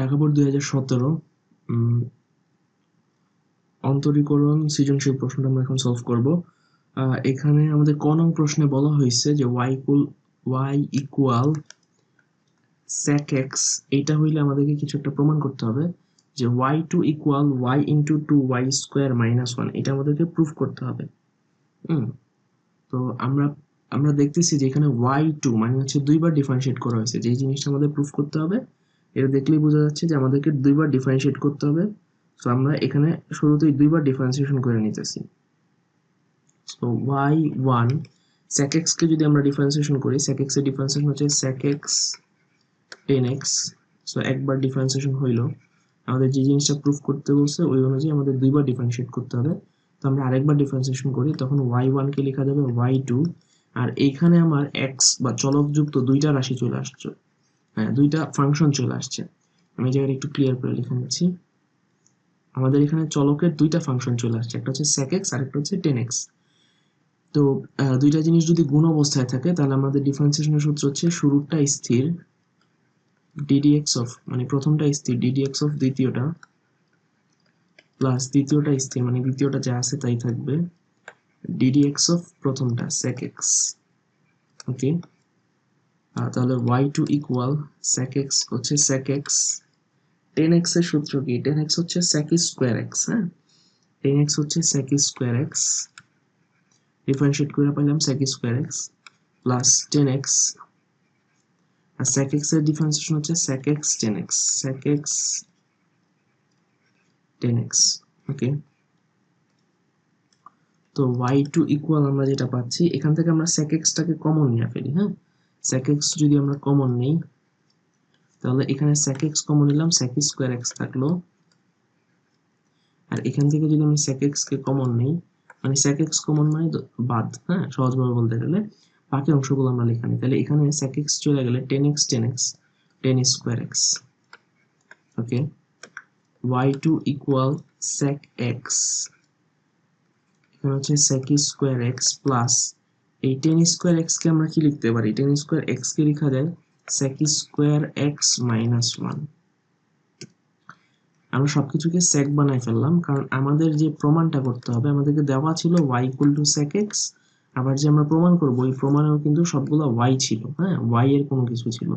Dhaka board দুই হাজার সতেরো অন্তরীকরণ সৃজনশীল প্রশ্নটা আমরা এখন সলভ করব। এখানে আমাদের ক নং প্রশ্নে বলা হয়েছে যে y equal y equal sec x, এইটা হইলে আমাদেরকে কিছু একটা প্রমাণ করতে হবে যে y two equal y into two y square minus one এটা আমাদেরকে প্রুফ করতে হবে। হুম, তো আমরা আমরা দেখতেছি যে এখানে ওয়াই টু মানে হচ্ছে দুইবার ডিফারেন্সিয়েট করা হয়েছে, যেই জিনিসটা আমাদের প্রুফ করতে হবে এটা দেখলেই বোঝা যাচ্ছে যে আমাদেরকে দুইবার ডিফারেন্সিয়েট করতে হবে। সো আমরা এখানে শুরুতেই দুইবার ডিফারেন্সিয়েশন করে নিতেছি। সো ওয়াই ওয়ান স্যাক কে যদি আমরা ডিফারেন্সিয়েশন করি স্যাক এক্সের ডিফারেন্সিয়েশন হচ্ছে sec x tan x so একবার ডিফারেন্সিয়েশন হইল। আমাদের যে জিনিসটা প্রুফ করতে বলছে, ওই অনুযায়ী আমাদের দুইবার ডিফারেন্সিয়েট করতে হবে। তো আমরা আরেকবার ডিফারেন্সিয়েশন করি, তখন ওয়াই ওয়ানকে লেখা যাবে ওয়াই টু আর এইখানে আমার এক্স বা চলকযুক্ত দুইটা রাশি চলে আসছে। হ্যাঁ দুইটা ফাংশন চলে আসছে। আমি জায়গাটা একটু ক্লিয়ার করে লিখে নিচ্ছি। আমাদের এখানে চলকের দুইটা ফাংশন চলে আসছে, একটা হচ্ছে sec x আর একটা হচ্ছে টেন এক্স তো দুইটা জিনিস যদি গুণ অবস্থায় থাকে, তাহলে আমাদের ডিফারেন্সিয়েশনের সূত্র হচ্ছে শুরুটা স্থির ddx অফ মানে প্রথমটা স্থির ddx অফ দ্বিতীয়টা প্লাস দ্বিতীয়টা স্থির মানে দ্বিতীয়টা যা আছে তাই থাকবে ddx অফ প্রথমটা, sec x ওকে তাহলে y2 ইকুয়াল sec x হচ্ছে sec x 10x এর সূত্র কি? 10x হচ্ছে sec স্কয়ার x হ্যাঁ? 10x হচ্ছে sec স্কয়ার x ডিফারেন্সিয়েট করে পেলাম sec square x plus 10x আর sec x এর ডিফারেন্সিয়েশন হচ্ছে sec x 10x sec x 10x okay তো y2 ইকুয়াল আমরা যেটা পাচ্ছি, এখান থেকে আমরা sec x টাকে কমন নিয়ে ফেলি হ্যাঁ? Sec x যদি আমরা কমন নেই, তাহলে এখানে sec x কমন নিলাম, sec স্কয়ার x থাকল। আর এখান থেকে যদি আমি sec x কে কমন নেই মানে sec x কমন মানে বাদ হ্যাঁ সহজভাবে বলতে গেলে, বাকি অংশগুলো আমরা লেখা নিই। তাহলে এখানে sec x চলে গেলে 10x 10x 10 square x okay? y2 equal sec x এখানে হচ্ছে sec স্কয়ার x প্লাস এই 10 স্কোয়ার x কে আমরা কি লিখতে পারি? 10 স্কোয়ার x কে লেখা যায় sec square x minus one আমরা সবকিছুকে sec বানাই ফেললাম, কারণ আমাদের যে প্রমাণটা করতে হবে, আমাদেরকে দেওয়া ছিল y equal to sec x আবার যে আমরা প্রমাণ করব, ওই প্রমাণেও কিন্তু সবগুলো ওয়াই ছিল হ্যাঁ? ওয়াই এর কোনো কিছু ছিল।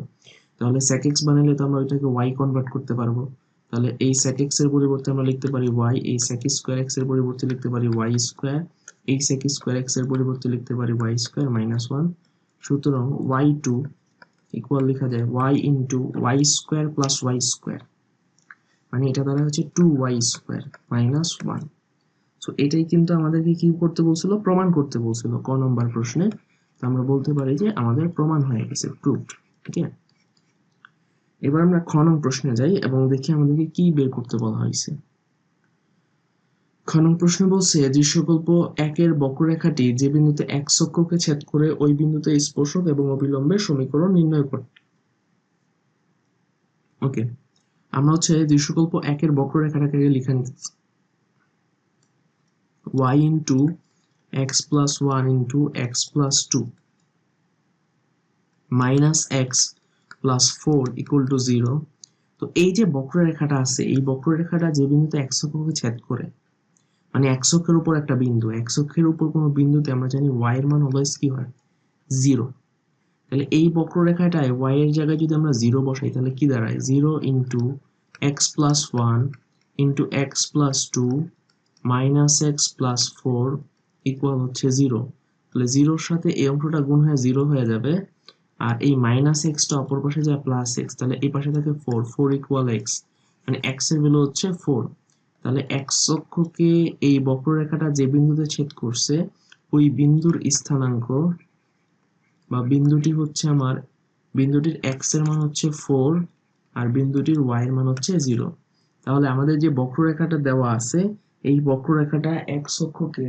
তাহলে সেক এক্স বানালে তো আমরা ওইটাকে ওয়াই কনভার্ট করতে পারব। তাহলে এই sec x এর পরিবর্তে আমরা লিখতে পারি y, এই sec স্কয়ার x এর পরিবর্তে লিখতে পারি y স্কয়ার এই sec স্কয়ার x এর পরিবর্তে লিখতে পারি y স্কয়ার মাইনাস ওয়ান সুতরাং y2 ইকুয়াল লেখা যায় y into y square plus y square মানে এটা দ্বারা হচ্ছে two y square minus one so এটাই কিন্তু আমাদেরকে কি করতে বলছিল? প্রমাণ করতে বলছিল। ক নম্বর প্রশ্নে। তো আমরা বলতে পারি যে আমাদের প্রমাণ হয়ে গেছে। প্রুফড ঠিক আছে? এবার আমরা খ নং প্রশ্নে যাই এবং দেখি আমাদেরকে কি বের করতে বলা হয়েছে। খ নং প্রশ্ন বলছে, দৃশ্যকল্প একের বক্ররেখাটি যে বিন্দুতে এক অক্ষকে ছেদ করে ওই বিন্দুতে স্পর্শক এবং অবিলম্বের সমীকরণ নির্ণয় করতে ওকে, আমরা হচ্ছে দৃশ্যকল্প একের বক্ররেখাটাকে লিখে নিচ্ছি y into x plus one into x plus two minus x plus four equal to zero তো এই যে বক্ররেখাটা আছে, এই বক্ররেখাটা যে বিন্দুতে এক ছেদ করে মানে এক উপর একটা বিন্দু এক উপর কোনো বিন্দুতে আমরা জানি y এর মান অলওয়েজ কি হয়? জিরো তাহলে এই বক্ররেখাটায় y এর জায়গায় যদি আমরা জিরো বসাই, তাহলে কি দাঁড়ায়? Zero into x plus one into x plus two minus x plus four equal হচ্ছে জিরো তাহলে জিরোর সাথে এই অংশটা গুণ হয়ে জিরো হয়ে যাবে আর এই মাইনাস এক্সটা অপর পাশে যায় প্লাস এক্স তাহলে এই পাশে থাকে ফোর ফোর ইকুয়াল এক্স মানে এক্সের ভ্যালু হচ্ছে ফোর তাহলে এক্স অক্ষকে এই বক্ররেখাটা যে বিন্দুতে ছেদ করছে, ওই বিন্দুর স্থানাঙ্ক বা বিন্দুটি হচ্ছে আমার, বিন্দুটির এক্সের মান হচ্ছে ফোর আর বিন্দুটির ওয়াই এর মান হচ্ছে জিরো তাহলে আমাদের যে বক্ররেখাটা দেওয়া আছে, এই বক্ররেখাটা এক্স অক্ষকে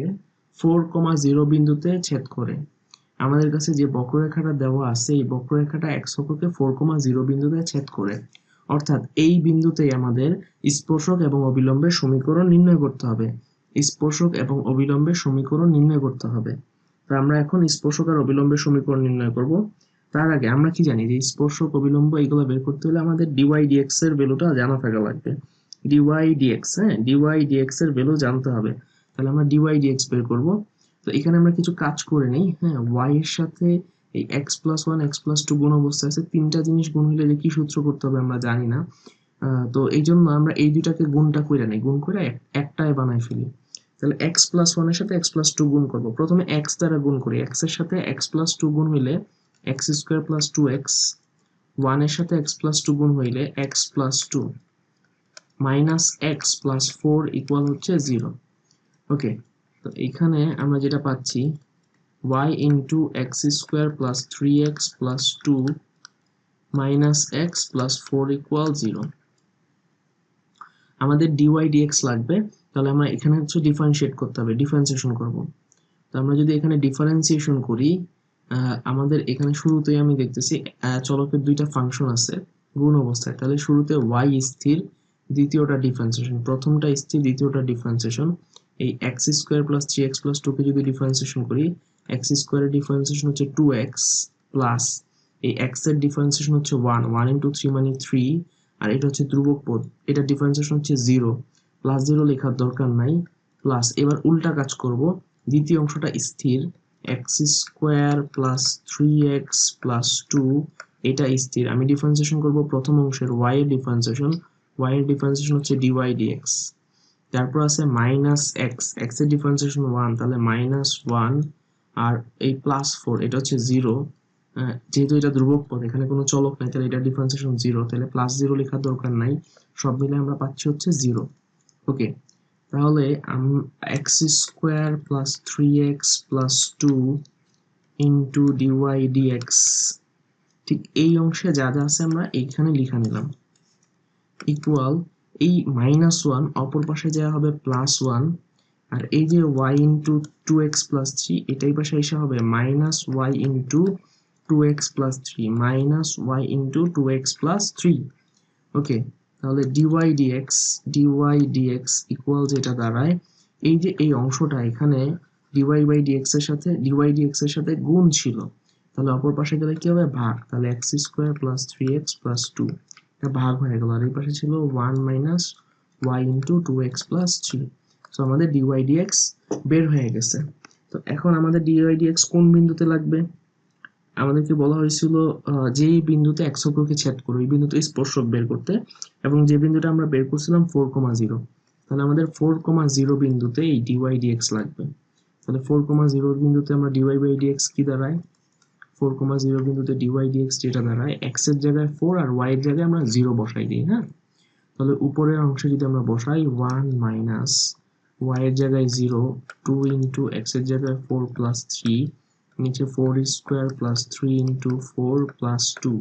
ফোর কমা জিরো বিন্দুতে ছেদ করে। আমাদের কাছে যে বক্ররেখাটা দেওয়া আছে, এই বক্ররেখাটা এক্স অক্ষকে ফোর কমা জিরো বিন্দুতে ছেদ করে। অর্থাৎ এই বিন্দুতেই আমাদের স্পর্শক এবং অবিলম্বের সমীকরণ নির্ণয় করতে হবে। স্পর্শক এবং অবিলম্বের সমীকরণ নির্ণয় করতে হবে। তো আমরা এখন স্পর্শক আর অবিলম্বের সমীকরণ নির্ণয় করব। তার আগে আমরা কি জানি যে স্পর্শক, অবিলম্ব এগুলো বের করতে হলে আমাদের ডিওয়াই ডিএক্স এর ভ্যালুটা জানা থাকা লাগবে। ডিওয়াই ডিএক্স হ্যাঁ ডিওয়াই ডিএক্স এর ভ্যালু জানতে হবে। তাহলে আমরা ডিওয়াই ডিএক্স বের করব। তো এখানে আমরা কিছু কাজ করে নিই হ্যাঁ ওয়াই এর সাথে এই x plus one x plus two গুণ অবস্থায় আছে, তিনটা জিনিস গুণ হলে যে কি সূত্র করতে হবে আমরা জানি না। তো এই জন্য আমরা এই দুইটাকে গুণটা করে নিই, গুণ করে একটাই বানাই ফেলি। তাহলে এক্স প্লাস ওয়ানের সাথে এক্স প্লাস টু গুণ করব। প্রথমে এক্স দ্বারা গুণ করি। এক্সের সাথে এক্স প্লাস টু গুণ হইলে x square plus two x ওয়ানের সাথে এক্স প্লাস টু গুণ হইলে x plus two minus x plus four equal হচ্ছে জিরো ওকে তো এখানে আমরা যেটা পাচ্ছি, y into x square plus three x plus two minus x plus four equal zero আমাদের ডিওয়াই ডিএক্স লাগবে, তাহলে আমরা এখানে হচ্ছে ডিফারেন্সিয়েট করতে হবে ডিফারেন্সিয়েশন করব। তো আমরা যদি এখানে ডিফারেন্সিয়েশন করি আমাদের এখানে শুরুতেই আমি দেখতেছি চলকের দুইটা ফাংশন আছে, গুণ অবস্থায়। তাহলে শুরুতে ওয়াই স্থির, দ্বিতীয়টা ডিফারেন্সিয়েশন প্রথমটা স্থির, দ্বিতীয়টা ডিফারেন্সিয়েশন এই x square plus three x plus টুকে যদি ডিফারেন্সিয়েশন করি এক্স স্কোয়ারের ডিফারেন্সিয়েশন হচ্ছে টু এক্স প্লাস এই এক্সের ডিফারেন্সিয়েশন হচ্ছে ওয়ান ওয়ান ইন্টু থ্রি মানে থ্রি আর এটা হচ্ছে ধ্রুবক পদ। এটা ডিফারেন্সিয়েশন হচ্ছে জিরো প্লাস জিরো লেখার দরকার নাই। প্লাস এবার উল্টা কাজ করব। দ্বিতীয় অংশটা স্থির। X square plus three x plus two এটা স্থির। আমি ডিফারেন্সিয়েশন করব প্রথম অংশের ওয়াই এর ডিফারেন্সিয়েশন ওয়াই এর ডিফারেন্সিয়েশন হচ্ছে ডিওয়াই ডিএক্স তারপর আছে মাইনাস এক্স এক্সের ডিফারেন্সিয়েশন ওয়ান তাহলে মাইনাস ওয়ান আর এই প্লাস ফোর এটা হচ্ছে জিরো যেহেতু এটা ধ্রুবক পদ, এখানে কোনো চলক নাই, তাহলে এটা ডিফারেন্সিয়েশন জিরো তাহলে প্লাস জিরো লেখার দরকার নাই, সব মিলে আমরা পাচ্ছি হচ্ছে জিরো ওকে তাহলে x square plus three x plus two into d y d x ঠিক এই অংশে যা যা আছে আমরা এইখানে লিখা নিলাম ইকুয়াল এই মাইনাস ওয়ান অপর পাশে যা হবে প্লাস ওয়ান আর এই যে y into two x plus three এটাই পাশে এসে হবে minus y into two x plus three minus y into two x plus three okay তাহলে d y d x d y d x equal যেটা দাঁড়ায়, এই যে এই অংশটা এখানে ডিওয়াই বাই ডিএক্স এর সাথে ডিওয়াই ডিএক্স এর সাথে গুণ ছিল। তাহলে অপর পাশে গেলে কি হবে? ভাগ। তাহলে x square plus three x plus two এটা ভাগ হয়ে গেল। আর এই পাশে ছিল one minus y into two x plus three so আমাদের ডিওয়াই ডিএক্স বের হয়ে গেছে। তো এখন আমাদের ডিওয়াই ডিএক্স কোন বিন্দুতে লাগবে? আমাদেরকে বলা হয়েছিল যে বিন্দুতে এক অক্ষকে ছেদ করো ওই বিন্দুতে স্পর্শক বের করতে। এবং যে বিন্দুটা আমরা বের করছিলাম ফোর কমা জিরো তাহলে আমাদের ফোর কমা জিরো বিন্দুতে এই ডিওয়াই ডিএক্স লাগবে। তাহলে ফোর কমা জিরো বিন্দুতে আমরা ডিওয়াই বাই ডিএক্স কি দাঁড়ায়? ফোর কমা জিরো বিন্দুতে ডিওয়াই ডিএক্স যেটা দাঁড়ায় এক্সের জায়গায় ফোর আর ওয়াই এর জায়গায় আমরা জিরো বসাই দিই হ্যাঁ? তাহলে উপরের অংশে যদি আমরা বসাই ওয়ান মাইনাস ওয়াই এর জায়গায় জিরো টু ইন্টু এক্সের জায়গায় ফোর প্লাস থ্রি নিচে four square plus three into four plus two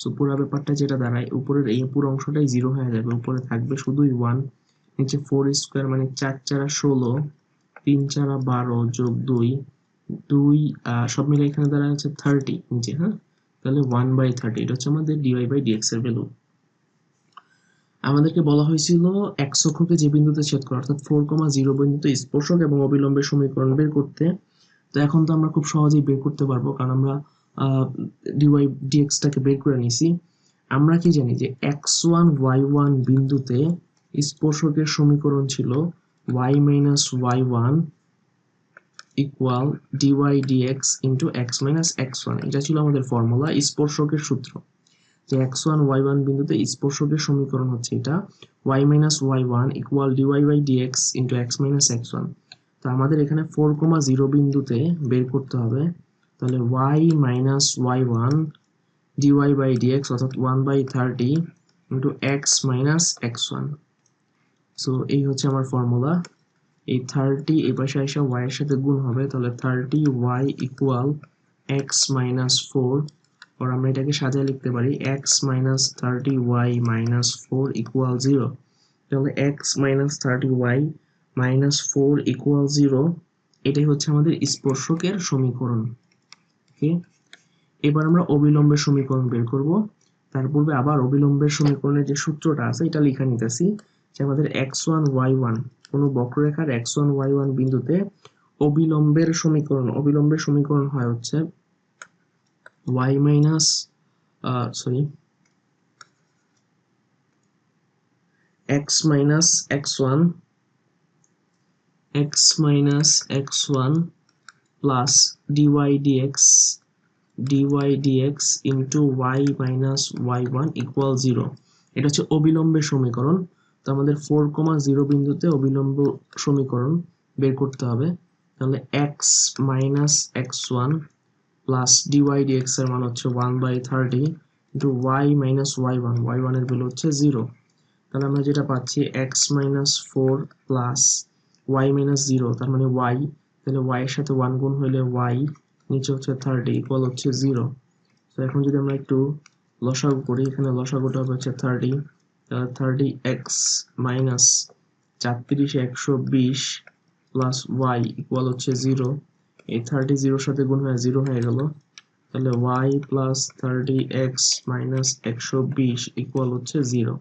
so পুরো ব্যাপারটা যেটা দাঁড়ায়, উপরের এই পুরো অংশটাই জিরো হয়ে যাবে, উপরে থাকবে শুধুই ওয়ান নিচে ফোর স্কোয়ার মানে চার চারা ষোলো, তিন চারা বারো যোগ দুই দুই সব মিলে এখানে দাঁড়ায় হচ্ছে থার্টি নিচে হ্যাঁ? তাহলে ওয়ান বাই থার্টি এটা হচ্ছে আমাদের d y by d x এর ভ্যালু আমাদেরকে বলা হয়েছিল এক অক্ষকে যে বিন্দুতে ছেদ করা, অর্থাৎ ফোর কমা জিরো বিন্দুতে স্পর্শক এবং অবিলম্বের সমীকরণ বের করতে। তো এখন তো আমরা খুব সহজেই বের করতে পারব, কারণ আমরা ডিওয়াই ডিএক্সটাকে বের করে নিছি আমরা কি জানি যে এক্স ওয়ান ওয়াই ওয়ান বিন্দুতে স্পর্শকের সমীকরণ ছিল y minus y one equal d y d x into x minus x one এটা ছিল আমাদের ফর্মুলা স্পর্শকের সূত্র। যে এক্স ওয়ান ওয়াই ওয়ান বিন্দুতে স্পর্শকের সমীকরণ হচ্ছে এটা। Y minus y one equal d y by d x into x minus x one তো আমাদের এখানে ফোর কমা জিরো বিন্দুতে বের করতে হবে। তাহলে y minus y one d y by d x অর্থাৎ one by thirty into x minus x one so এই হচ্ছে আমার ফর্মুলা এই থার্টি এই পাশে এসে ওয়াই এর সাথে গুণ হবে, তাহলে thirty y equal x minus four আর আমরা এটাকে সাজিয়ে লিখতে পারি x minus thirty y minus four equal zero তাহলে x minus thirty y minus four equal zero এটাই হচ্ছে আমাদের স্পর্শকের সমীকরণ। ওকে এবার আমরা অবিলম্বের সমীকরণ বের করব। তার পূর্বে আবার অবিলম্বের সমীকরণের যে সূত্রটা আছে, এটা লিখে নিতেছি, যে আমাদের এক্স ওয়ান ওয়াই ওয়ান কোনো বক্ররেখার এক্স ওয়ান ওয়াই ওয়ান বিন্দুতে অবিলম্বের সমীকরণ অবিলম্বের সমীকরণ হয় হচ্ছে y minus sorry x minus x one x minus x one plus d y d x d y d x into y minus y one equal zero এটা হচ্ছে অবিলম্বের সমীকরণ। তো আমাদের ফোর কমা জিরো বিন্দুতে অবিলম্ব সমীকরণ বের করতে হবে। তাহলে x minus x one plus d y d x এর মান হচ্ছে one by thirty into y minus y one y ওয়ানের ভ্যালু হচ্ছে জিরো তাহলে আমরা যেটা পাচ্ছি x minus four plus y minus zero তার মানে ওয়াই তাহলে ওয়াই এর সাথে ওয়ান গুণ হইলে ওয়াই নিচে হচ্ছে থার্টি ইকুয়াল হচ্ছে জিরো তো এখন যদি আমরা একটু লসাগু করি, এখানে লসাগুটা হচ্ছে থার্টি থার্টি এক্স মাইনাস চারত্রিশ একশো বিশ প্লাস ওয়াই ইকুয়াল হচ্ছে জিরো এই থার্টি জিরোর সাথে গুণ হয়ে জিরো হয়ে গেল। তাহলে y plus thirty x minus একশো বিশ ইকুয়াল হচ্ছে zero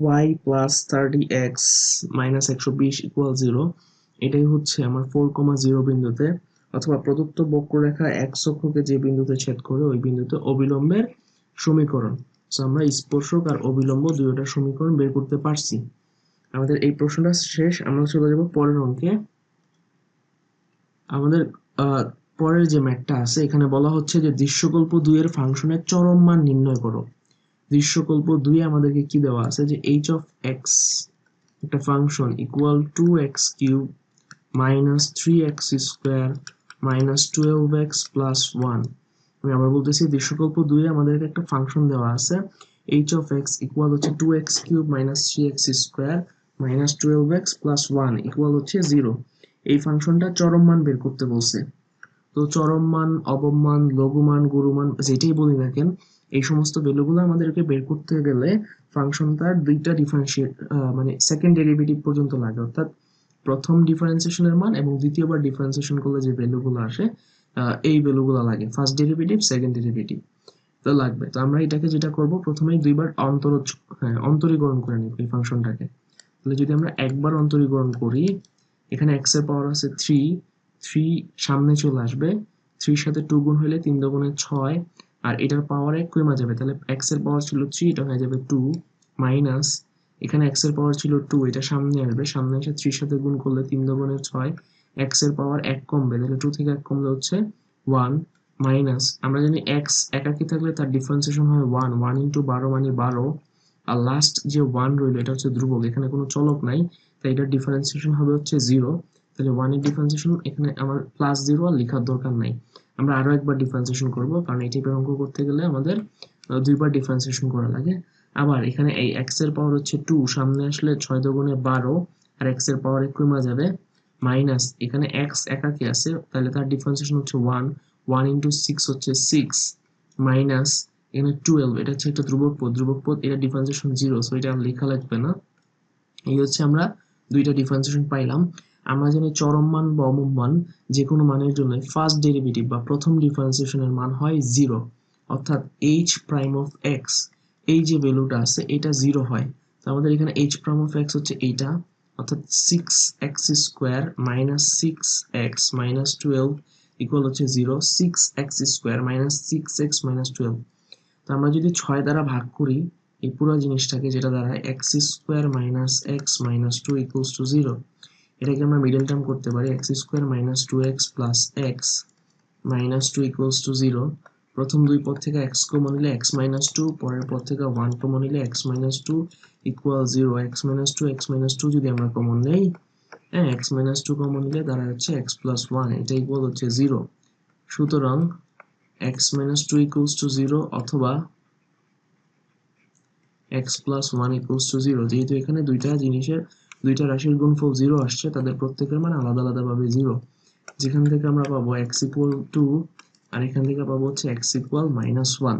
y plus thirty x minus একশো বিশ ইকুয়াল জিরো এটাই হচ্ছে আমার ফোর কমা জিরো বিন্দুতে। অথবা প্রদত্ত বক্ররেখা এক্স অক্ষকে যে বিন্দুতে ছেদ করে, ওই বিন্দুতে অবিলম্বের সমীকরণ। সো আমরা স্পর্শক আর অবিলম্ব দুইটা সমীকরণ বের করতে পারছি। আমাদের এই প্রশ্নটা শেষ, আমরা চলে যাব পরের অঙ্কে। আমাদের পরের যে ম্যাটটা আছে, এখানে বলা হচ্ছে যে দৃশ্যকল্প দুইয়ের ফাংশনের চরম মান নির্ণয় করো। দৃশ্যকল্প দুই আমাদেরকে কি দেওয়া আছে? যে এইচ অফ এক্স একটা function equal to x cube minus three x square minus twelve x plus one আমি আবার বলতেছি দৃশ্যকল্প দুই আমাদেরকে একটা ফাংশন দেওয়া আছে। এইচ অফ এক্স ইকুয়াল হচ্ছে two cube minus three x square equal হচ্ছে জিরো এই ফাংশনটা চরম মান বের করতে বলছে। তো চরম মান অবমান লঘুমান গুরুমান যেটাই বলি না কেন, এই সমস্ত ভ্যালুগুলো আমাদেরকে বের করতে গেলে ফাংশনটার দুইটা ডিফারেন্সিয়েট মানে সেকেন্ড ডেরিভেটিভ পর্যন্ত লাগে। অর্থাৎ প্রথম ডিফারেন্সিয়েশনের মান এবং দ্বিতীয়বার ডিফারেন্সিয়েশন করলে যে ভ্যালুগুলো আসে এই ভ্যালুগুলো লাগে। ফার্স্ট ডেরিভেটিভ সেকেন্ড ডেরিভেটিভ তো লাগবে। তো আমরা এটাকে যেটা করব, প্রথমেই দুইবার অন্তর হ্যাঁ অন্তরীকরণ করে নিব এই ফাংশনটাকে। তাহলে যদি আমরা একবার অন্তরীকরণ করি, এখানে এক্সের পাওয়ার আছে থ্রি থ্রি সামনে চলে আসবে। থ্রির সাথে টু গুণ হলে তিন দুগুণে ছয়, আর এটার পাওয়ার এক কমে যাবে? তাহলে এক্সের পাওয়ার ছিল থ্রি এটা হয়ে যাবে টু মাইনাস এখানে এক্সের পাওয়ার ছিল টু এটা সামনে আসবে। সামনে এসে থ্রির সাথে গুণ করলে তিন দুগুণে ছয় এক্সের পাওয়ার এক কমবে, তাহলে টু থেকে এক কমলে হচ্ছে ওয়ান মাইনাস আমরা জানি এক্স একাকি থাকলে তার ডিফারেন্সিয়েশন হয় ওয়ান ওয়ান ইন্টু বারো মানে বারো। আর লাস্ট যে ওয়ান রইল, এটা হচ্ছে ধ্রুবক, এখানে কোনো চলক নাই, তাই এটার ডিফারেন্সিয়েশন হবে হচ্ছে জিরো তাহলে ওয়ানের ডিফারেন্সিয়েশন এখানে আমার প্লাস জিরো আর লেখার দরকার নাই। আমরা আরও একবার ডিফারেন্সিয়েশন করব, কারণ এই টাইপের অঙ্ক করতে গেলে আমাদের দুইবার ডিফারেন্সিয়েশন করা লাগে। আবার এখানে এই এক্সের পাওয়ার হচ্ছে টু সামনে আসলে ছয় দুগুণে বারো, আর এক্সের পাওয়ার এক কমে যাবে মাইনাস এখানে এক্স একাকে আছে, তাহলে তার ডিফারেন্সিয়েশন হচ্ছে ওয়ান ওয়ান ইন্টু সিক্স হচ্ছে সিক্স মাইনাস এখানে টুয়েলভ এটা হচ্ছে একটা ধ্রুবক পদ ধ্রুবক পদ, এটা ডিফারেন্সিয়েশন জিরো সো এটা লেখা লাগবে না। এই হচ্ছে আমরা দুইটা ডিফারেন্সিয়েশন পাইলাম। আমরা জানি চরম মান বা অমুম মান যে কোনো মানের জন্য ফার্স্ট ডেরিভেটিভ বা প্রথম ডিফারেন্সিয়েশনের মান হয় জিরো অর্থাৎ এইচ প্রাইম অফ এক্স এই যে ভ্যালুটা আছে, এটা জিরো হয়। তো আমাদের এখানে এইচ প্রাইম অফ এক্স হচ্ছে এইটা। অর্থাৎ six x square minus six x minus twelve equal হচ্ছে zero six x square minus six x minus twelve তো আমরা যদি ছয় দ্বারা ভাগ করি, এই পুরো জিনিসটাকে যেটা দাঁড়ায় x square minus x minus two equals to zero এটাকে আমরা মিডল টার্ম করতে পারি x square minus two x plus x minus two equals to zero প্রথম দুই পদ থেকে এক্স কমন নিলে এক্স মাইনাস টু পরের পদ থেকে ওয়ান কমন নিলে x minus two equal zero x minus two x minus two যদি আমরা কমন নেই হ্যাঁ এক্স মাইনাস টু কমন নিলে তারা হচ্ছে এক্স প্লাস ওয়ান এটা ইকুয়াল হচ্ছে জিরো সুতরাং x minus two equals to zero অথবা x plus one equals to zero যেহেতু এখানে দুইটা জিনিসের, দুইটা রাশির গুণফল জিরো আসছে, তাদের প্রত্যেকের মানে আলাদা আলাদা ভাবে জিরো যেখান থেকে আমরা পাবো এক্স ইকুয়াল টু আর এখান থেকে পাবো হচ্ছে এক্স ইকুয়াল মাইনাস ওয়ান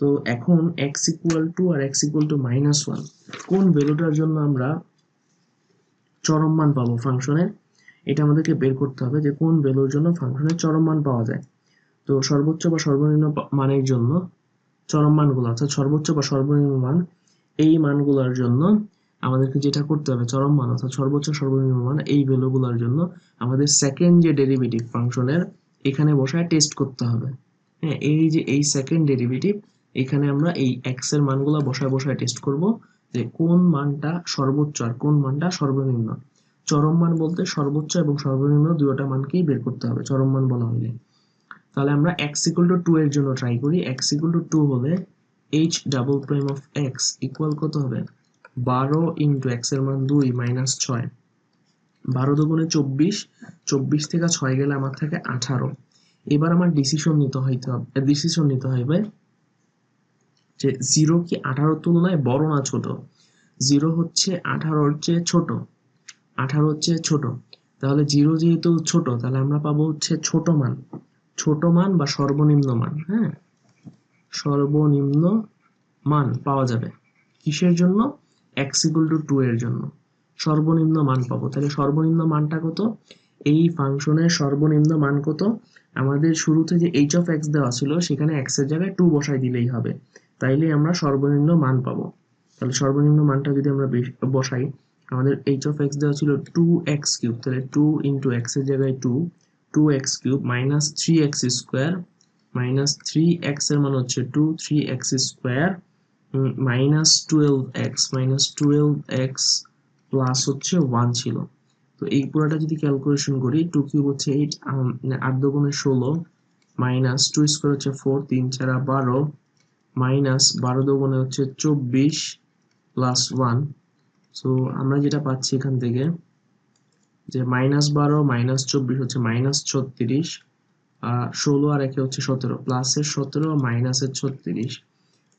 তো এখন এক্স ইকুয়াল টু আর x equal to minus one কোন ভ্যালুটার জন্য আমরা চরম মান পাবো ফাংশনের এটা আমাদেরকে বের করতে হবে যে কোন ভ্যালুর জন্য ফাংশনের চরম মান পাওয়া যায়। তো সর্বোচ্চ বা সর্বনিম্ন মানের জন্য চরম মানগুলো, অর্থাৎ সর্বোচ্চ বা সর্বনিম্ন মান, এই মানগুলোর জন্য আমাদেরকে যেটা করতে হবে, চরম মান, অর্থাৎ সর্বোচ্চ সর্বনিম্ন মান, এই ভ্যালুগুলোর জন্য আমাদের সেকেন্ড যে ডেরিভেটিভ ফাংশনের এখানে বসায় টেস্ট করতে হবে। হ্যাঁ এই যে এই সেকেন্ড ডেরিভেটিভ এখানে আমরা এই এক্সের মানগুলো বসায় বসায় টেস্ট করব যে কোন মানটা সর্বোচ্চ আর কোন মানটা সর্বনিম্ন। চরম মান বলতে সর্বোচ্চ এবং সর্বনিম্ন দুটোটা মানকেই বের করতে হবে, চরম মান বলা হইলে। তাহলে আমরা এক্স ইকুয়াল টু টু এর জন্য ট্রাই করি। এক্স ইকুয়াল টু টু হলে h double prime of x equal কত হবে? বারো ইন্টু এক্সের মান দুই মাইনাস ছয়। বারো দুগুণে চব্বিশ চব্বিশ থেকে ছয় গেলে আমার থাকে আঠারো। এবার আমার ডিসিশন নিতে হইতে হবে ডিসিশন নিতে হবে যে জিরো কি আঠারোর তুলনায় বড় না ছোট? জিরো হচ্ছে আঠারোর চেয়ে ছোট। আঠারো হচ্ছে ছোট। তাহলে জিরো যেহেতু ছোট, তাহলে আমরা পাবো হচ্ছে ছোট মান। ছোট মান বা সর্বনিম্ন মান হ্যাঁ? সর্বনিম্ন মান পাওয়া যাবে। কিসের জন্য? এক্স ইকুয়াল টু টু এর জন্য। সর্বনিম্ন মান পাবো। তাহলে সর্বনিম্ন মানটা কত? এই ফাংশনের সর্বনিম্ন মান কত? আমাদের শুরুতে যে এইচ অফ এক্স দেওয়া ছিল, সেখানে এক্সের জায়গায় টু বসাই দিলেই হবে। তাইলে আমরা সর্বনিম্ন মান পাবো। তাহলে সর্বনিম্ন মানটা যদি আমরা বসাই, আমাদের এইচ অফ এক্স দেওয়া ছিল টু এক্স কিউব তাহলে টু ইন্টু এক্সের জায়গায় two two x cube minus three x square minus three এক্সের মান হচ্ছে two three x square minus twelve x minus twelve x plus হচ্ছে ওয়ান ছিল। তো এই পুরোটা যদি ক্যালকুলেশন করি টু কিউব হচ্ছে এইট আট দুগুণে ষোলো মাইনাস টু স্কোয়ার হচ্ছে ফোর তিন ছাড়া বারো মাইনাস বারো দুগুণে হচ্ছে চব্বিশ প্লাস ওয়ান সো আমরা যেটা পাচ্ছি এখান থেকে, যে মাইনাস বারো মাইনাস চব্বিশ হচ্ছে মাইনাস ছত্রিশ ষোলো আর একে হচ্ছে সতেরো প্লাসের সতেরো মাইনাসের ছত্রিশ।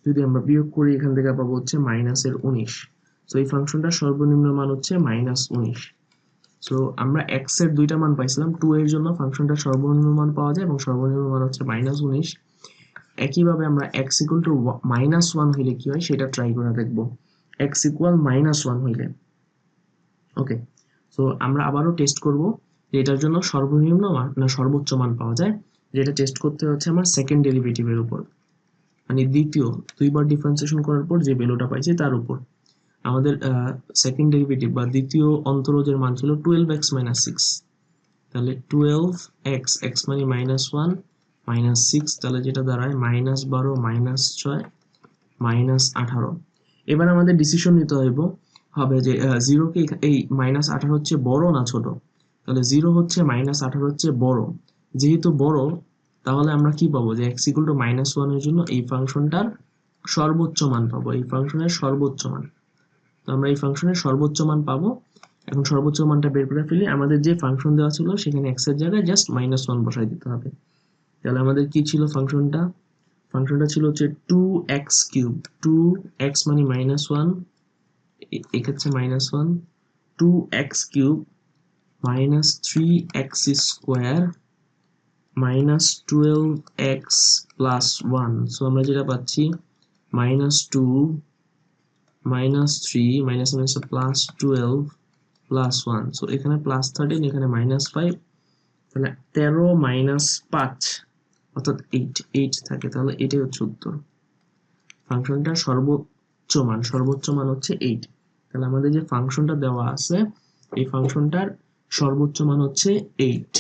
যদি আমরা বিয়োগ করি, এখান থেকে পাবো হচ্ছে মাইনাসের উনিশ। সো এই ফাংশনটার সর্বনিম্ন মান হচ্ছে মাইনাস উনিশ। সো আমরা এক্সের দুইটা মান পাইছিলাম টু এর জন্য ফাংশনটার সর্বনিম্ন মান পাওয়া যায় এবং সর্বনিম্ন মান হচ্ছে মাইনাস উনিশ। একইভাবে আমরা x equal to minus one হইলে কি হয়? সেটা ট্রাই করে দেখব। এক্স ইকুয়াল মাইনাস ওয়ান হইলে। ওকে সো আমরা আবারও টেস্ট করব এটার জন্য সর্বনিম্ন মান, না সর্বোচ্চ মান পাওয়া যায়, যেটা টেস্ট করতে হচ্ছে আমার সেকেন্ড ডেরিভেটিভের উপর। মানে দ্বিতীয়, দুইবার ডিফারেন্সিয়েশন করার পর যে ভ্যালুটা পাইছি তার উপর। আমাদের সেকেন্ড ডেরিভেটিভ বা দ্বিতীয় অন্তরজের মান ছিল টুয়েলভ এক্স মাইনাস সিক্স তাহলে টুয়েলভ এক্স এক্স মানে মাইনাস ওয়ান মাইনাস সিক্স তাহলে যেটা দাঁড়ায় মাইনাস বারো মাইনাস ছয় মাইনাস আঠারো। এবার আমাদের ডিসিশন নিতে হইব, হবে যে জিরোকে এই মাইনাস আঠারো হচ্ছে বড় না ছোট? তাহলে জিরো হচ্ছে মাইনাস আঠারো হচ্ছে বড়। যেহেতু বড়, তাহলে আমরা কি পাবো? যে এক্স ইকুয়াল টু মাইনাস ওয়ানের জন্য এই ফাংশনটার সর্বোচ্চ মান পাবো। এই ফাংশনের সর্বোচ্চ মান। তো আমরা এই ফাংশনের সর্বোচ্চ মান পাবো এখন সর্বোচ্চ মানটা বের করে ফেলি আমাদের যে ফাংশন দেওয়া ছিল সেখানে এক্সের জায়গায় জাস্ট মাইনাস ওয়ান বসাই দিতে হবে। তাহলে আমাদের কি ছিল ফাংশনটা? ফাংশনটা ছিল হচ্ছে two x cube two x মানে মাইনাস ওয়ান এক্ষেত্রে minus one two x cube minus three x square minus twelve x plus one so আমরা যেটা পাচ্ছি minus two minus three minus minus plus twelve plus one so এখানে plus thirteen এখানে minus five তাহলে তেরো minus পাঁচ, অর্থাৎ eight eight থাকে। তাহলে এটাই হচ্ছে উত্তর। ফাংশনটার সর্বোচ্চ মান সর্বোচ্চ মান হচ্ছে এইট তাহলে আমাদের যে ফাংশনটা দেওয়া আছে, এই ফাংশনটার সর্বোচ্চ মান হচ্ছে এইট